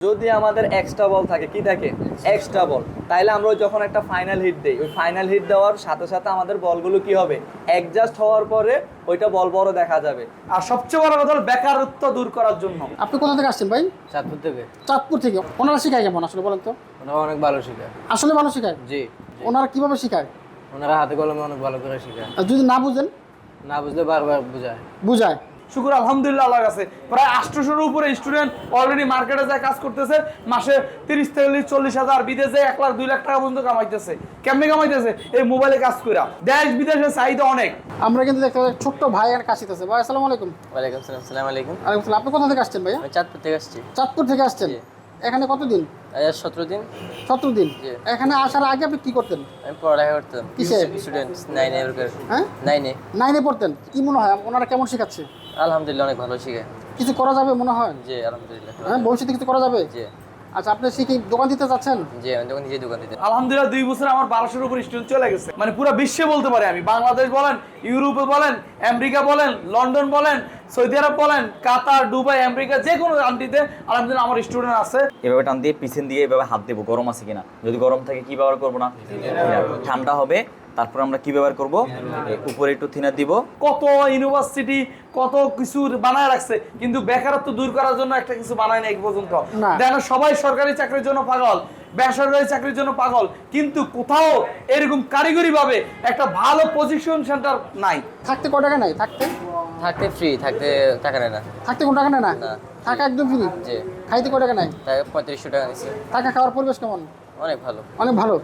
যদি আমাদের এক্সট্রা বল থাকে কি থাকে এক্সট্রা বল তাইলে আমরা যখন একটা ফাইনাল হিট দেই ওই ফাইনাল হিট দেওয়ার সাথে সাথে আমাদের বলগুলো কি হবে? অ্যাডজাস্ট হওয়ার পরে ওইটা বল বড় দেখা যাবে। আর সবচেয়ে বড় কথা হলো বেকারত্ব দূর করার জন্য। আপনি কোথা থেকে আসছেন ভাই? চাঁদপুর থেকে। চাঁদপুর থেকে। ওনারা শেখায় কেমন আসলে বলেন তো? ওনারা অনেক ভালো শেখায়। আসলে ভালো শেখায়? জি। ওনারা কীভাবে শেখায়? ওনারা হাতে কলমে অনেক ভালো করে শেখায়। আর যদি না বুঝেন? না বুঝলে বারবার বোঝায়। বুঝায়। শুকুর আলহামদুলিল্লাহ আল্লাহ কাছে। প্রায় আটশোশোর উপরে স্টুডেন্ট অলরেডি মার্কেটে যায় কাজ করতেছে। মাসে তিরিশ চল্লিশ চল্লিশ হাজার বিদেশে এক লাখ দুই লাখ টাকা পর্যন্ত কামাইতেছে। কেমনে কামাইতেছে? এই মোবাইলে কাজ করা দেশ বিদেশে চাহিদা অনেক। আমরা কিন্তু দেখতে পাচ্ছি ছোট্ট ভাই আর কাশিতেছে ভাই আসসালামু আলাইকুম। ওয়ালাইকুম আসসালাম সালাম আলাইকুম। আপনি কোথা থেকে আসছেন ভাই চাঁদপুর থেকে আসছি। চাঁদপুর থেকে আসছেন। এখানে কতদিন সতেরো দিন। সতেরো দিন। এখানে আসার আগে আপনি কি করতেন? আমি পড়ালেখা করতাম। কিসে? স্টুডেন্ট নাইনে হ্যাঁ? নাইনে নাইনে পড়তেন? কি মনে হয়? ওনারা কেমন শেখাচ্ছে? আলহামদুলিল্লাহ অনেক ভালো শেখায় কিছু করা যাবে মনে হয়? জি আলহামদুলিল্লাহ হ্যাঁ ভবিষ্যতে কিছু করা যাবে? জি। আচ্ছা আপনি শিখে দোকান দিতে চাচ্ছেন জি আমি তখন নিজে দোকান দিতে। আলহামদুলিল্লাহ দুই বছরে আমার বারোশোর উপর স্টুডেন্ট চলে গেছে। মানে পুরো বিশ্বে বলতে পারি আমি। বাংলাদেশ বলেন ইউরোপে বলেন আমেরিকা বলেন লন্ডন বলেন সৌদি আরব বলেন কাতার দুবাই আমেরিকা যে কোনো কান্ট্রিতে আলহামদুলিল্লাহ আমার স্টুডেন্ট আছে। এভাবে টান দিয়ে পিছন দিয়ে এভাবে হাত দেবো গরম আছে কিনা? যদি গরম থাকে কি ব্যবহার করব না? ঠান্ডা হবে তারপর আমরা কি ব্যবহার করব? উপরে একটু থিনার দিব। কত ইউনিভার্সিটি কত কিছু বানায় রাখছে কিন্তু বেকারত্ব দূর করার জন্য একটা কিছু বানায় না এই পর্যন্ত। দেখো সবাই সরকারি চাকরির জন্য পাগল বেসরকারি চাকরির জন্য পাগল কিন্তু কোথাও এরকম কারিগরি ভাবে একটা ভালো পজিশন সেন্টার নাই। থাকতে ক টাকা নাই? থাকতে? থাকতে ফ্রি থাকতে টাকা নেয় না। থাকতে কোন টাকা নেয় না। থাকা একদম ফ্রি জি। খাইতে ক টাকা নাই তাই পঁয়ত্রিশশো টাকা নিচ্ছে থাকা খাওয়ার পরিবেশ কেমন? অনেক ভালো। অনেক ভালো?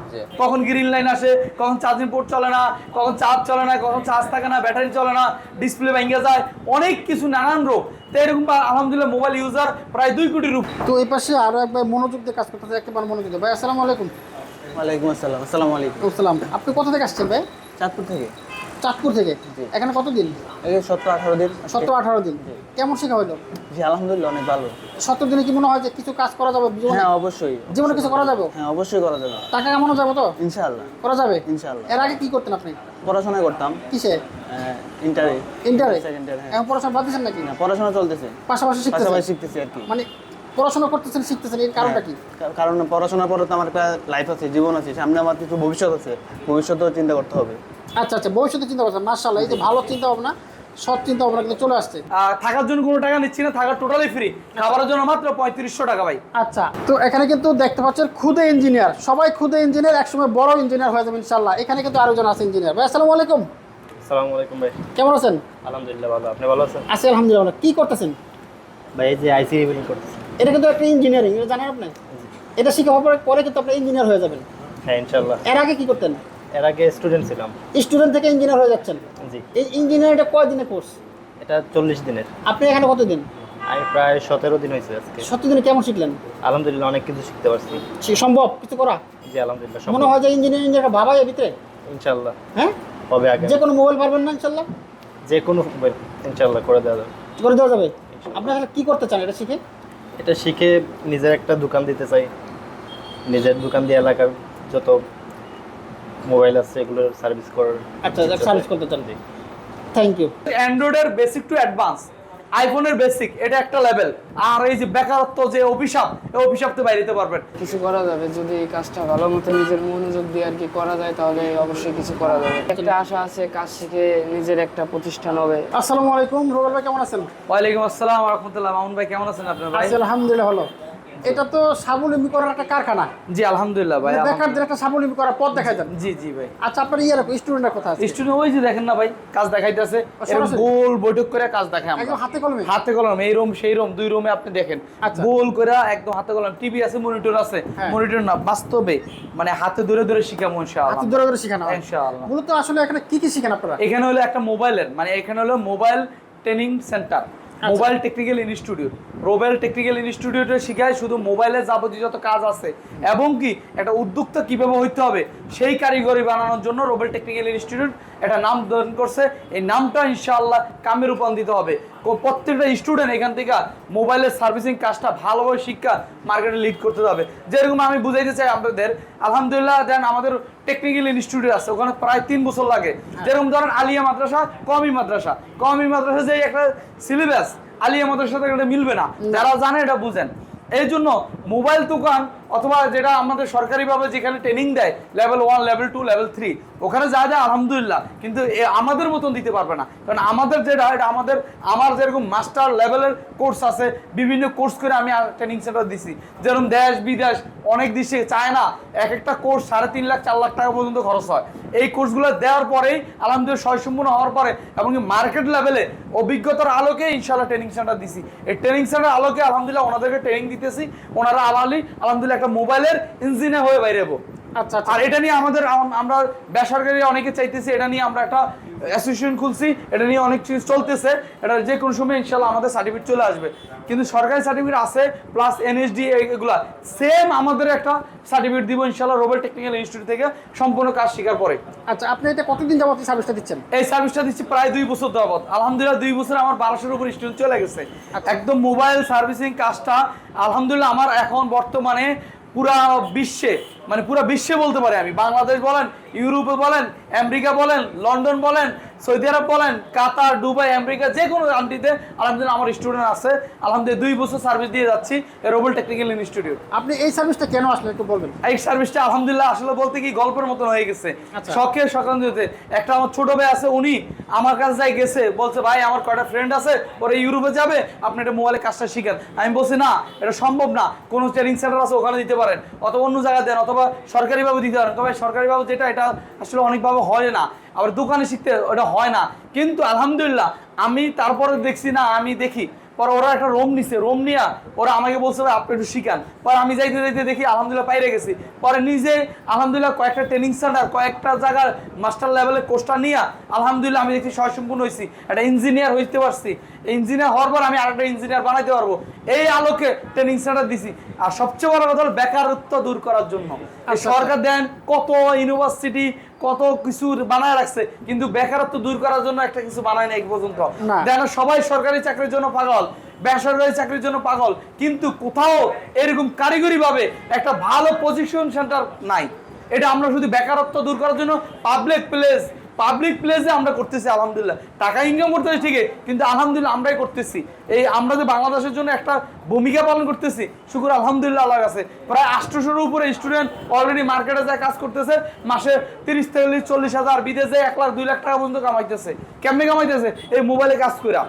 কখন গ্রিন লাইন আসে কখন চার্জিং পোর্ট চলে না কখন চার্জ চলে না কখন চার্জ থাকে না ব্যাটারি চলে না ডিসপ্লে ভেঙে যায় অনেক কিছু নানান রোগ। তো এরকম বা আলহামদুলিল্লাহ মোবাইল ইউজার প্রায় দুই কোটি রূপ। তো এই পাশে আরও একবার মনোযোগ দিয়ে কাজ করতে একেবারে মনোযোগ দিয়ে। ভাই আসসালামু আলাইকুম। ওয়ালাইকুম আসসালাম আসসালামু আলাইকুম। আসসালাম। আপনি কোথা থেকে আসছেন ভাই? চাঁদপুর থেকে। চাঁদপুর থেকে? এখানে কতদিন এই সতেরো আঠারো দিন। সতেরো আঠারো দিন। কেমন শেখা হলো? জি আলহামদুলিল্লাহ অনেক ভালো। সতেরো দিনে কি মনে হয় যে কিছু কাজ করা যাবে হ্যাঁ অবশ্যই। জীবনে কিছু করা যাবে? হ্যাঁ অবশ্যই করা যাবে। টাকা কামানো যাবে তো? ইনশাআল্লাহ। করা যাবে? ইনশাআল্লাহ। এর আগে কি করতেন আপনি? পড়াশোনা করতাম। কিসে? ইন্টারে। ইন্টারে? সেকেন্ড ইয়ার হ্যাঁ। এখন পড়াশোনা বাদ দিচ্ছেন নাকি? না, পড়াশোনা চলতেছে। পাশাপাশি পাশাপাশি শিখতেছি আর কি। মানে পড়াশোনা করতেছেন শিখতেছেন এর কারণটা কি? কারণ পড়াশোনা পরে তো আমার একটা লাইফ আছে জীবন আছে সামনে আমার কিছু ভবিষ্যৎ আছে। ভবিষ্যৎও চিন্তা করতে হবে। আচ্ছা আচ্ছা ভবিষ্যতে চিন্তা করছেন মার্শাল্লাহ এই যে ভালো চিন্তা ভাবনা সৎ চিন্তা ভাবনা কিন্তু চলে আসছে। থাকার জন্য কোনো টাকা নিচ্ছি না থাকার টোটালি ফ্রি খাবারের জন্য মাত্র পঁয়ত্রিশশো টাকা ভাই। আচ্ছা তো এখানে কিন্তু দেখতে পাচ্ছেন খুদে ইঞ্জিনিয়ার সবাই খুদে ইঞ্জিনিয়ার একসময় বড় ইঞ্জিনিয়ার হয়ে যাবে ইনশাল্লাহ এখানে কিন্তু আরও জন আছে ইঞ্জিনিয়ার ভাই আসসালামু আলাইকুম। সালামু আলাইকুম ভাই। কেমন আছেন? আলহামদুলিল্লাহ ভালো আপনি ভালো আছেন? আছি আলহামদুলিল্লাহ ভালো। কি করতেছেন? ভাই এই যে আইসি রিভিলিং করতেছি। এটা কিন্তু একটা ইঞ্জিনিয়ারিং এটা জানেন আপনি? এটা শিখে হওয়ার পরে- পরে কিন্তু আপনি ইঞ্জিনিয়ার হয়ে যাবেন। হ্যাঁ ইনশাল্লাহ এর আগে কি করতেন? এর আগে স্টুডেন্ট ছিলাম। স্টুডেন্ট থেকে ইঞ্জিনিয়ার হয়ে যাচ্ছেন। জি। এই ইঞ্জিনিয়ারিংটা কয় দিনের কোর্স এটা চল্লিশ দিনের। আপনি এখানে কতদিন আমি প্রায় সতেরো দিন হয়েছে আজকে। সত্যি দিনে কেমন শিখলেন? আলহামদুলিল্লাহ অনেক কিছু শিখতে পারছি। সে- সম্ভব? কিছু করা? জি আলহামদুলিল্লাহ সব মনে হয় যে ইঞ্জিনিয়ারিং একটা বাবা এর ভিতরে? ইনশাল্লাহ হ্যাঁ? হবে আগে যে কোনো মোবাইল পারবেন না ইনশাল্লাহ যে কোনো ইনশাল্লাহ করে দেওয়া যাবে। করে দেওয়া যাবে? আপনি আসলে কি করতে চান এটা শিখে? এটা শিখে নিজের একটা দোকান দিতে চাই। নিজের দোকান দিয়ে এলাকার যত মোবাইল আছে এগুলোর সার্ভিস করার আচ্ছা সার্ভিস করতে চান থ্যাংক ইউ অ্যান্ড্রয়েডের বেসিক টু অ্যাডভান্স আইফোনের বেসিক এটা একটা লেভেল আর এই যে বেকারত্ব যে অভিশাপ এই অভিশাপ তো বাইরে পারবেন। কিছু করা যাবে যদি এই কাজটা ভালো মতো নিজের মনোযোগ দিয়ে আর কি করা যায় তাহলে অবশ্যই কিছু করা যাবে। একটা আশা আছে কাজ শিখে নিজের একটা প্রতিষ্ঠান হবে। আসসালামু আলাইকুম রোবেল ভাই কেমন আছেন? ওয়ালাইকুম আসসালাম রহমতুল্লাহ। মামুন ভাই কেমন আছেন আপনার ভাই? আলহামদুলিল্লাহ ভালো। এটা তো স্বাবলম্বী করার একটা কারখানা। জি আলহামদুলিল্লাহ ভাই মানে বেকারদের একটা স্বাবলম্বী করার পথ দেখাই দেন। জি জি ভাই। আচ্ছা আপনার ইয়ে রাখো স্টুডেন্টের কথা আছে। স্টুডেন্ট ওই যে দেখেন না ভাই কাজ দেখাইতেছে। এরকম গোল বৈঠক করে কাজ দেখায় আমরা। একদম হাতে কলমে। হাতে কলম এই রুম সেই রুম দুই রুমে আপনি দেখেন। আচ্ছা। গোল করে একদম হাতে কলম টিভি আছে মনিটর আছে। হ্যাঁ। মনিটর না বাস্তবে মানে হাতে ধরে ধরে শিখাবো ইনশাআল্লাহ। হাতে ধরে ধরে শেখানো ইনশাআল্লাহ। মূলত আসলে এখানে কি কি শিখেন আপনারা? এখানে হলো একটা মোবাইলের মানে এখানে হলো মোবাইল ট্রেনিং সেন্টার। আচ্ছা। Mobile technical institute Robel technical ইনস্টিটিউটে শিখায়, শুধু মোবাইলের যাবতীয় যত কাজ আছে। এবং কি, একটা উদ্যোক্তা কীভাবে হইতে হবে, সেই কারিগরি বানানোর জন্য রোবেল টেকনিক্যাল ইনস্টিটিউট একটা নাম ধারণ করছে। এই নামটা ইনশাআল্লাহ কামে রূপান্তরিত হবে। প্রত্যেকটা স্টুডেন্ট এখান থেকে মোবাইলের সার্ভিসিং কাজটা ভালোভাবে শিক্ষা মার্কেটে লিড করতে হবে যেরকম আমি বুঝাইতে চাই আপনাদের আলহামদুলিল্লাহ দেন আমাদের টেকনিক্যাল ইনস্টিটিউট আছে ওখানে প্রায় তিন বছর লাগে। যেরকম ধরেন আলিয়া মাদ্রাসা কমি মাদ্রাসা। কমি মাদ্রাসা যে একটা সিলেবাস আলিয়া মাদ্রাসার সাথে এটা মিলবে না। যারা জানে এটা বুঝেন। এই জন্য মোবাইল দোকান অথবা যেটা আমাদের সরকারিভাবে যেখানে ট্রেনিং দেয় level one level two level three ওখানে যা যা আলহামদুলিল্লাহ, কিন্তু আমাদের মতন দিতে পারবে না। কারণ আমাদের যেটা, এটা আমাদের, আমার যেরকম মাস্টার লেভেলের কোর্স আছে, বিভিন্ন কোর্স করে আমি ট্রেনিং সেন্টার দিছি। যেরকম দেশ, বিদেশ, অনেক দেশে চায়না, এক একটা কোর্স সাড়ে তিন লাখ, চার লাখ টাকা পর্যন্ত খরচ হয়। এই কোর্সগুলো দেওয়ার পরেই আলহামদুলিল্লাহ স্বয়সম্পূর্ণ হওয়ার পরে এবং মার্কেট লেভেলে অভিজ্ঞতার আলোকে ইনশাল্লাহ ট্রেনিং সেন্টার দিছি। এই ট্রেনিং সেন্টার আলোকে আলহামদুলিল্লাহ ওনাদেরকে ট্রেনিং দিতেছি, ওনারা আলালি আলহামদুলিল্লাহ একটা মোবাইলের ইঞ্জিনিয়ার হয়ে বাইরে আচ্ছা আচ্ছা। আর এটা নিয়ে আমাদের আমরা বেসরকারি অনেকে চাইতেছি এটা নিয়ে আমরা একটা অ্যাসোসিয়েশন খুলছি এটা নিয়ে অনেক কিছু চলতেছে এটা যে কোনো সময় ইনশাল্লাহ আমাদের সার্টিফিকেট চলে আসবে। কিন্তু সরকারি সার্টিফিকেট আছে প্লাস এনএসডি এগুলা। সেম আমাদের একটা সার্টিফিকেট দিব ইনশাল্লাহ রোবেল টেকনিক্যাল ইনস্টিটিউট থেকে সম্পূর্ণ কাজ শেখার পরে আচ্ছা আপনি এটা কতদিন যাবত সার্ভিসটা দিচ্ছেন? এই সার্ভিসটা দিচ্ছি প্রায় দুই বছর যাবত। আলহামদুলিল্লাহ দুই বছর আমার বারোশোর উপর স্টুডেন্ট চলে গেছে। একদম মোবাইল সার্ভিসিং কাজটা আলহামদুলিল্লাহ আমার এখন বর্তমানে পুরা বিশ্বে মানে পুরা বিশ্বে বলতে পারে আমি। বাংলাদেশ বলেন, ইউরোপে বলেন, আমেরিকা বলেন, লন্ডন বলেন সৌদি আরব বলেন কাতার দুবাই আমেরিকা যে কোনো কান্ট্রিতে আলহামদুলিল্লাহ আমার স্টুডেন্ট আছে। আলহামদুলিল্লাহ দুই বছর সার্ভিস দিয়ে যাচ্ছি রোবেল টেকনিক্যাল ইনস্টিটিউট আপনি এই সার্ভিসটা কেন আসলেন একটু বলবেন? এই সার্ভিসটা আলহামদুলিল্লাহ আসলে বলতে কি গল্পের মতন হয়ে গেছে। আচ্ছা। শখে সকান্তিতে একটা আমার ছোট ভাই আছে উনি আমার কাছে যাই গেছে বলছে ভাই আমার কয়টা ফ্রেন্ড আছে ওরা ইউরোপে যাবে আপনি এটা মোবাইলে কাজটা শিখেন। আমি বলছি না এটা সম্ভব না। কোনো ট্রেনিং সেন্টার আছে ওখানে দিতে পারেন। অথবা অন্য জায়গায় দেন অথবা সরকারিভাবে দিতে পারেন। তবে সরকারিভাবে যেটা এটা আসলে অনেকভাবে হয় না। আবার দোকানে শিখতে ওটা হয় না। কিন্তু আলহামদুলিল্লাহ আমি তারপরে দেখছি না আমি দেখি। পরে ওরা একটা রোম নিছে রোম নিয়া ওরা আমাকে বলছে ভাই আপনি একটু শিখান। পরে আমি যাইতে যাইতে দেখি আলহামদুলিল্লাহ পাইরে গেছি। পরে নিজে আলহামদুলিল্লাহ কয়েকটা ট্রেনিং সেন্টার কয়েকটা জায়গার মাস্টার লেভেলের কোর্সটা নিয়ে আলহামদুলিল্লাহ আমি দেখছি স্বয়ংসম্পূর্ণ হয়েছি একটা ইঞ্জিনিয়ার হইতে পারছি। ইঞ্জিনিয়ার হওয়ার পর আমি আরেকটা ইঞ্জিনিয়ার বানাইতে পারব। এই আলোকে ট্রেনিং সেন্টার দিছি। আর সবচেয়ে বড় কথা হলো বেকারত্ব দূর করার জন্য। এই সরকার দেন কত ইউনিভার্সিটি কত কিছু বানায় রাখছে কিন্তু বেকারত্ব দূর করার জন্য একটা কিছু বানায় না এক পর্যন্ত। যেন সবাই সরকারি চাকরির জন্য পাগল বেসরকারি চাকরির জন্য পাগল কিন্তু কোথাও এরকম কারিগরি ভাবে একটা ভালো পজিশন সেন্টার নাই। এটা আমরা শুধু বেকারত্ব দূর করার জন্য পাবলিক প্লেস পাবলিক প্লেসে আমরা করতেছি, আলহামদুলিল্লাহ। টাকা ইনকাম করতেছি ঠিকই, কিন্তু আলহামদুলিল্লাহ আমরাই করতেছি। এই আমরা যে বাংলাদেশের জন্য একটা ভূমিকা পালন করতেছি, শুকুর আলহামদুলিল্লাহ আল্লাহ কাছে। প্রায় আটশোশোর উপরে স্টুডেন্ট অলরেডি মার্কেটে যায় কাজ করতেছে, মাসে তিরিশ থেকে চল্লিশ হাজার বিদেশে এক লাখ, দুই লাখ টাকা পর্যন্ত কামাইতেছে। কেমনে কামাইতেছে? এই মোবাইলে কাজ কইরা।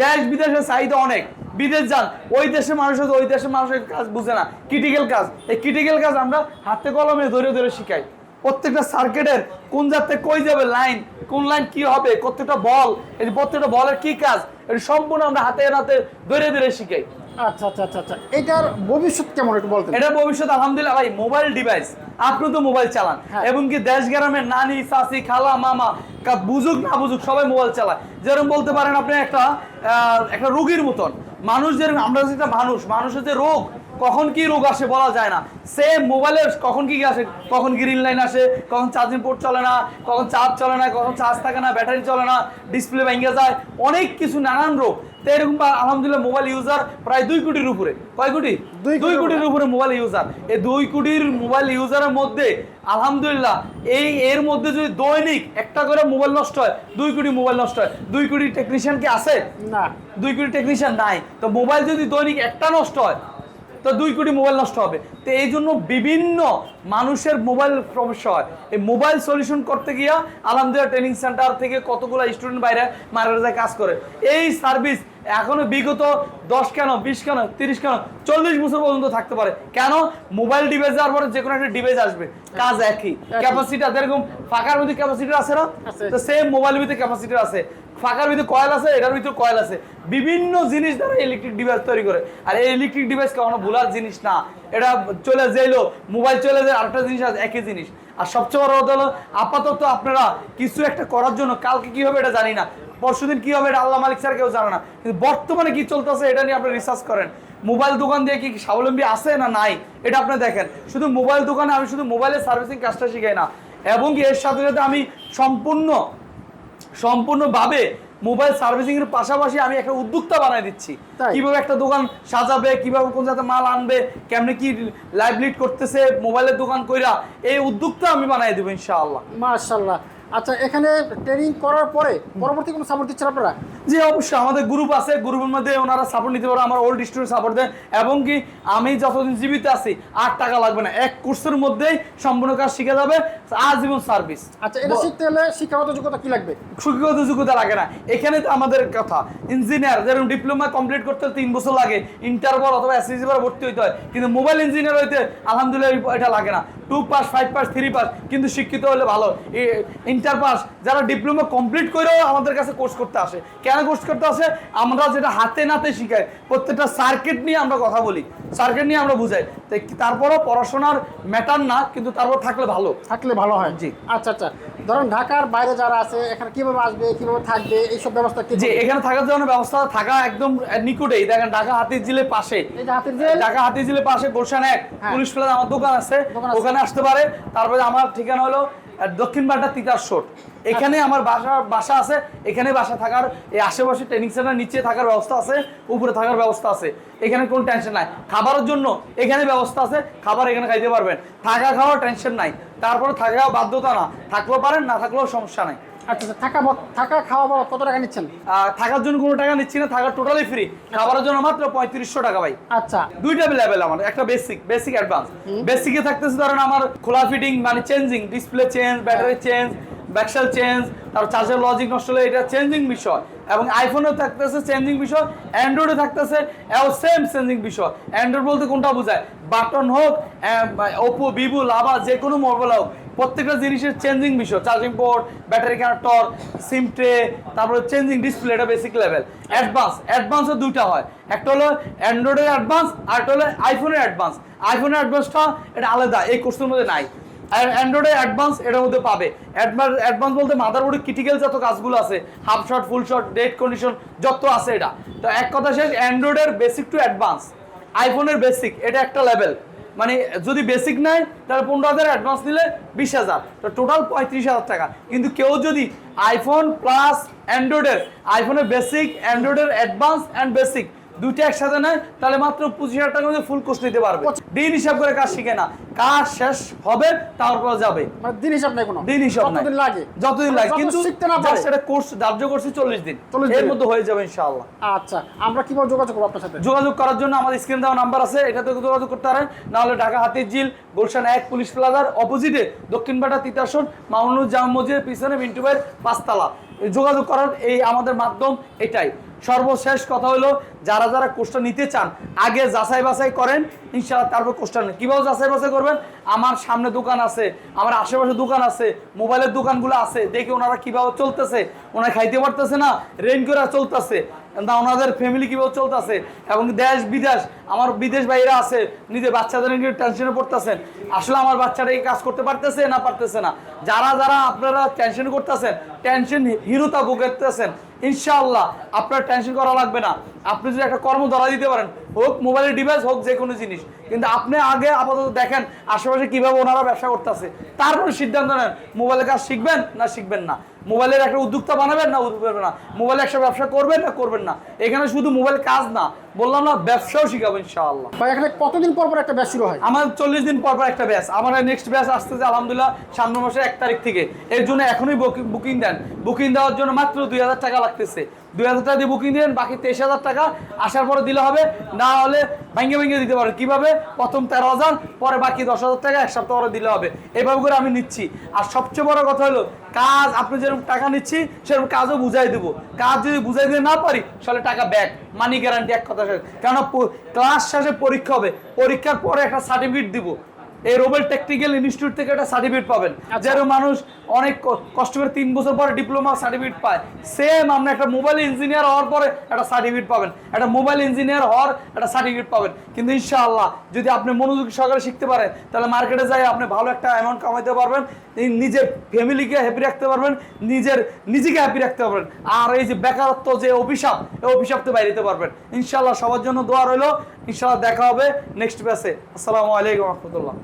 দেশ, বিদেশের চাহিদা অনেক। বিদেশ যান, ওই দেশের মানুষ ওই দেশের মানুষের কাজ বুঝে না। ক্রিটিক্যাল কাজ। এই ক্রিটিক্যাল কাজ আমরা হাতে কলমে ধরে ধরে শিখাই। প্রত্যেকটা সার্কিটের কোন যাতে কই যাবে লাইন কোন লাইন কি হবে প্রত্যেকটা বল এই প্রত্যেকটা বলের কি কাজ এটা সম্পূর্ণ আমরা হাতে হাতে ধরে ধরে শিখাই। আচ্ছা আচ্ছা আচ্ছা আচ্ছা। এটার ভবিষ্যৎ কেমন একটু বলতেন? এটা ভবিষ্যৎ আলহামদুলিল্লাহ ভাই মোবাইল ডিভাইস আপনি তো মোবাইল চালান। হ্যাঁ। এবং কি দেশ গ্রামের নানি চাচি খালা মামা কা- বুঝুক না বুঝুক সবাই মোবাইল চালায়। যেরকম বলতে পারেন আপনি একটা আহ, একটা রোগীর মতন। মানুষ যেরকম আমরা যেটা মানুষ মানুষের যে রোগ কখন কি রোগ আসে বলা যায় না। সেম মোবাইলের কখন কি কি আসে কখন গ্রিন লাইন আসে কখন চার্জিং পোর্ট চলে না কখন চার্জ চলে না কখন চার্জ থাকে না ব্যাটারি চলে না ডিসপ্লে ভেঙে যায় অনেক কিছু নানান রোগ। তো এরকম বা- আলহামদুলিল্লাহ মোবাইল ইউজার প্রায় দুই কোটির উপরে। কয় কোটি? দুই কোটির উপরে। মোবাইল ইউজার এই দুই কোটির মোবাইল ইউজারের মধ্যে আলহামদুলিল্লাহ এই এর মধ্যে যদি দৈনিক একটা করে মোবাইল নষ্ট হয় দুই কোটি মোবাইল নষ্ট হয়। দুই কোটি টেকনিশিয়ান কি আছে? না। দুই কোটি টেকনিশিয়ান নাই। তো মোবাইল যদি দৈনিক একটা নষ্ট হয় তো দুই কোটি মোবাইল নষ্ট হবে। তো এই জন্য বিভিন্ন মানুষের মোবাইল সমস্যা হয়। এই মোবাইল সলিউশন করতে গিয়া আলহামদুলিল্লাহ ট্রেনিং সেন্টার থেকে কতগুলো স্টুডেন্ট বাইরে মার্কেটে কাজ করে। এই সার্ভিস এখনও বিগত দশ কেন বিশ কেন তিরিশ কেন চল্লিশ বছর পর্যন্ত থাকতে পারে। কেন? মোবাইল ডিভাইস যাওয়ার পরে যে কোনো একটা ডিভাইস আসবে। কাজ একই। ক্যাপাসিটি যেরকম ফাঁকার মধ্যে ক্যাপাসিটি আছে না? তো সেম মোবাইলের ভিতরে ক্যাপাসিটি আছে। ফাঁকার ভিতরে কয়েল আছে, এটার ভিতরে কয়েল আছে। বিভিন্ন জিনিস দ্বারা ইলেকট্রিক ডিভাইস তৈরি করে। আর এই ইলেকট্রিক ডিভাইস কখনো ভুলার জিনিস না। এটা চলে যাইলো মোবাইল চলে যায়, আরেকটা জিনিস আছে, একই জিনিস। আর সবচেয়ে বড় কথা হলো, আপাতত আপনারা কিছু একটা করার জন্য কালকে কি হবে এটা জানি না। পরশুদিন কি হবে এটা আল্লাহ মালিক স্যার কেউ জানে না। কিন্তু বর্তমানে কি চলতেছে এটা নিয়ে আপনি রিসার্চ করেন। মোবাইল দোকান দিয়ে কি স্বাবলম্বী আছে না নাই, এটা আপনি দেখেন। শুধু মোবাইল দোকানে আমি শুধু মোবাইলের সার্ভিসিং কাজটা শিখাই না। এবং এর সাথে সাথে আমি সম্পূর্ণ সম্পূর্ণভাবে মোবাইল সার্ভিসিং এর পাশাপাশি আমি একটা উদ্যোক্তা বানাই দিচ্ছি? কীভাবে একটা দোকান সাজাবে কীভাবে কোন জায়গাতে মাল আনবে কেমনে কি লাইভ লিড করতেছে মোবাইলের দোকান কইরা এই উদ্যোক্তা আমি বানাই দেবো ইনশাআল্লাহ। মাশাল্লাহ আচ্ছা এখানে ট্রেনিং করার পরে পরবর্তী কোনো সাপোর্ট দিচ্ছেন আপনারা? জি অবশ্যই। আমাদের গ্রুপ আছে গ্রুপের মধ্যে ওনারা সাপোর্ট নিতে পারে আমার ওল্ড স্টুডেন্ট সাপোর্ট দেয়। এবং কি আমি যতদিন জীবিত আছি আর টাকা লাগবে না। এক কোর্সের মধ্যেই সম্পূর্ণ কাজ শিখে যাবে আজীবন সার্ভিস আচ্ছা এটা শিখতে হলে শিক্ষাগত যোগ্যতা কি লাগবে? শিক্ষাগত যোগ্যতা লাগে না। এখানে তো আমাদের কথা ইঞ্জিনিয়ার যেরকম ডিপ্লোমা কমপ্লিট করতে তিন বছর লাগে ইন্টার পর অথবা এসএসসি পর ভর্তি হইতে হয়। কিন্তু মোবাইল ইঞ্জিনিয়ার হইতে আলহামদুলিল্লাহ এটা লাগে না। Two pass five pass three pass কিন্তু শিক্ষিত হলে ভালো। ইন্টার পাস যারা ডিপ্লোমা কমপ্লিট করেও আমাদের কাছে কোর্স করতে আসে। কেন কোর্স করতে আসে? আমরা যেটা হাতে নাতে শিখাই প্রত্যেকটা সার্কিট নিয়ে আমরা কথা বলি সার্কিট নিয়ে আমরা বুঝাই। তো তারপরও পড়াশোনার ম্যাটার না কিন্তু তারপর থাকলে ভালো। থাকলে ভালো হয়। জি। আচ্ছা আচ্ছা। ধরুন ঢাকার বাইরে যারা আছে এখানে কীভাবে আসবে কীভাবে থাকবে এইসব ব্যবস্থা কি যে এখানে থাকার জন্য ব্যবস্থা থাকা একদম নিকটেই দেখেন ঢাকা হাতির ঝিলের পাশে ঢাকা হাতির ঝিলের পাশে গুলশান এক। হ্যাঁ। পুলিশ প্লাজা আমার দোকান আছে। ওখানে আসতে পারে। তারপরে আমার ঠিকানা হলো আহ, দক্ষিণ বাড্ডা তিতার শোট। এখানে আমার বাসা বাসা আছে এখানে বাসা থাকার এই আশেপাশে ট্রেনিং সেন্টার নিচে থাকার ব্যবস্থা আছে উপরে থাকার ব্যবস্থা আছে। এখানে কোনো টেনশন নাই। খাবারের জন্য এখানে ব্যবস্থা আছে খাবার এখানে খাইতে পারবেন। থাকা খাওয়ার টেনশন নাই। তারপরে থাকা বাধ্যতা না। থাকলেও পারেন না থাকলেও সমস্যা নাই। আচ্ছা আচ্ছা থাকা থাকা খাওয়া বাবা কত টাকা নিচ্ছেন? থাকার জন্য কোনো টাকা নিচ্ছি না থাকার টোটালি ফ্রি খাবারের জন্য মাত্র পঁয়ত্রিশশো টাকা ভাই। আচ্ছা। দুইটা লেভেল আমার একটা বেসিক বেসিক অ্যাডভান্স বেসিকে থাকতেছে ধরেন আমার খোলা ফিটিং মানে changing display change battery change backshell change তারপর চার্জার লজিক নষ্ট হলে এটা চেঞ্জিং বিষয়। এবং আইফোনেও থাকতেছে চেঞ্জিং বিষয় অ্যান্ড্রয়েডে থাকতেছে এও সেম চেঞ্জিং বিষয়। অ্যান্ড্রয়েড বলতে কোনটা বোঝায়? বাটন হোক ওপো ভিভো লাভা যে কোনো মোবাইল হোক। প্রত্যেকটা জিনিসের চেঞ্জিং বিষয় charging port battery connector SIM tray তারপরে চেঞ্জিং ডিসপ্লে এটা বেসিক লেভেল অ্যাডভান্স অ্যাডভান্সও দুইটা হয়। একটা হলো অ্যান্ড্রয়েডের অ্যাডভান্স আর একটা হলো আইফোনের অ্যাডভান্স আইফোনের অ্যাডভান্সটা এটা আলাদা, এই কোর্সের মধ্যে নাই। আর অ্যান্ড্রয়েডের অ্যাডভান্স এটার মধ্যে পাবে। অ্যাডভান্স বলতে মাদারবোর্ডের ক্রিটিক্যাল যত কাজগুলো আছে half shot full shot dead condition যত আছে এটা। তো এক কথা শেষ অ্যান্ড্রয়েডের বেসিক টু অ্যাডভান্স আইফোনের বেসিক এটা একটা লেভেল মানে যদি বেসিক নেয়, তাহলে পনেরো হাজার অ্যাডভান্স নিলে বিশ হাজার। তো টোটাল পঁয়ত্রিশ হাজার টাকা। কিন্তু কেউ যদি আইফোন প্লাস অ্যান্ড্রয়েডের আইফোনের বেসিক অ্যান্ড্রয়েডের অ্যাডভান্স অ্যান্ড বেসিক দুইটা একসাথে নেয় তাহলে মাত্র পঁচিশ হাজার টাকা মধ্যে ফুল কোর্স নিতে পারবে। দিন হিসাব করে কাজ শিখে না। কাজ শেষ হবে তারপর যাবে। মানে দিন হিসাব নাই কোনো? দিন হিসাব নাই। লাগে। যতদিন লাগে কিন্তু শিখতে না পারে। একটা কোর্স ধার্য করছি চল্লিশ দিন। এর মধ্যে হয়ে যাবে ইনশাআল্লাহ। আচ্ছা আমরা কীভাবে যোগাযোগ করব আপনার সাথে? যোগাযোগ করার জন্য আমাদের স্ক্রিন দেওয়া নাম্বার আছে এটাতে যোগাযোগ করতে পারেন। নাহলে ঢাকা হাতির ঝিল গুলশান এক পুলিশ প্লাজার অপোজিটে দক্ষিণ পাটা তিতাসন মামুনুর জাম মসজিদের পিছনে মিন্টু ভাইয়ের পাঁচতলা। যোগাযোগ করার এই আমাদের মাধ্যম এটাই। সর্বশেষ কথা হলো, যারা যারা কোর্সটা নিতে চান, আগে যাচাই বাছাই করেন, ইনশাআল্লাহ তারপর কোর্সটা নেন। কীভাবে যাচাই বাছাই করবেন? আমার সামনে দোকান আছে, আমার আশেপাশে দোকান আছে, মোবাইলের দোকানগুলো আছে, দেখে ওনারা কীভাবে চলতেছে, ওনারা খাইতে পারতেছে না, রেন করে চলতেছে, না ওনাদের ফ্যামিলি কীভাবে চলতেছে, এবং দেশ, বিদেশ, আমার বিদেশ বাইরা আছে, নিজের বাচ্চাদের নিয়ে টেনশনে পড়তেছেন। আসলে আমার বাচ্চাটা এই কাজ করতে পারতেছে না পারতেছে না? যারা যারা আপনারা টেনশন করতেছেন টেনশন হিরোতা ভোগাতেছেন ইনশাআল্লাহ আপনার টেনশন করা লাগবে না। আপনি যদি একটা কর্ম ধরা দিতে পারেন, হোক মোবাইলের ডিভাইস, হোক যে কোনো জিনিস। কিন্তু আপনি আগে আপাতত দেখেন আশেপাশে কীভাবে ওনারা ব্যবসা করতেছে। তারপরে সিদ্ধান্ত নেন, মোবাইলের কাজ শিখবেন না শিখবেন না। মোবাইলের একটা উদ্যোক্তা বানাবেন না উদ্যোগ না। মোবাইলে একটা ব্যবসা করবেন না করবেন না। এখানে শুধু মোবাইল কাজ না বললাম না ব্যবসাও শিখাবো ইনশাআল্লাহ। ভাই এখানে কতদিন পর পর একটা ব্যাস শুরু হয়? আমার চল্লিশ দিন পর পর একটা ব্যাস আমার নেক্সট ব্যাচ আসতেছে আলহামদুলিল্লাহ সামনের মাসের এক তারিখ থেকে। এর জন্য এখনই বুকিং দেন। বুকিং দেওয়ার জন্য মাত্র দুই হাজার টাকা লাগতেছে। দুই হাজার টাকা দিয়ে বুকিং দেন বাকি তেইশ হাজার টাকা আসার পরে দিলে হবে। না হলে ভেঙে ভেঙে দিতে পারবে কীভাবে? প্রথম তেরো হাজার, পরে বাকি দশ হাজার টাকা এক সপ্তাহ পরে দিলে হবে। এভাবে করে আমি নিচ্ছি। আর সবচেয়ে বড় কথা হলো, কাজ, আপনি যেরকম টাকা নিচ্ছি, সেরকম কাজও বুঝাই দেবো। কাজ যদি বুঝাই দিতে না পারি, তাহলে টাকা ব্যাক। মানি গ্যারান্টি এক কথা। কেননা ক্লাস শেষে পরীক্ষা হবে। পরীক্ষার পরে একটা সার্টিফিকেট দিব। এই রোবেল টেকনিক্যাল ইনস্টিটিউট থেকে একটা সার্টিফিকেট পাবেন। যেরকম মানুষ অনেক কষ্ট করে তিন বছর পরে ডিপ্লোমা সার্টিফিকেট পায়। সেম আপনি একটা মোবাইল ইঞ্জিনিয়ার হওয়ার পরে একটা সার্টিফিকেট পাবেন। একটা মোবাইল ইঞ্জিনিয়ার হওয়ার একটা সার্টিফিকেট পাবেন। কিন্তু ইনশাআল্লাহ যদি আপনি মনোযোগ সহকারে শিখতে পারেন তাহলে মার্কেটে যাই আপনি ভালো একটা অ্যামাউন্ট কামাইতে পারবেন নিজের ফ্যামিলিকে হ্যাপি রাখতে পারবেন নিজের নিজেকে হ্যাপি রাখতে পারবেন। আর এই যে বেকারত্ব যে অভিশাপ এই অভিশাপ থেকে বাইরে যেতে পারবেন। ইনশাআল্লাহ সবার জন্য দোয়া রইল। ইনশাআল্লাহ দেখা হবে নেক্সট ব্যাচে আসসালামু আলাইকুম রহমতুল্লাহ।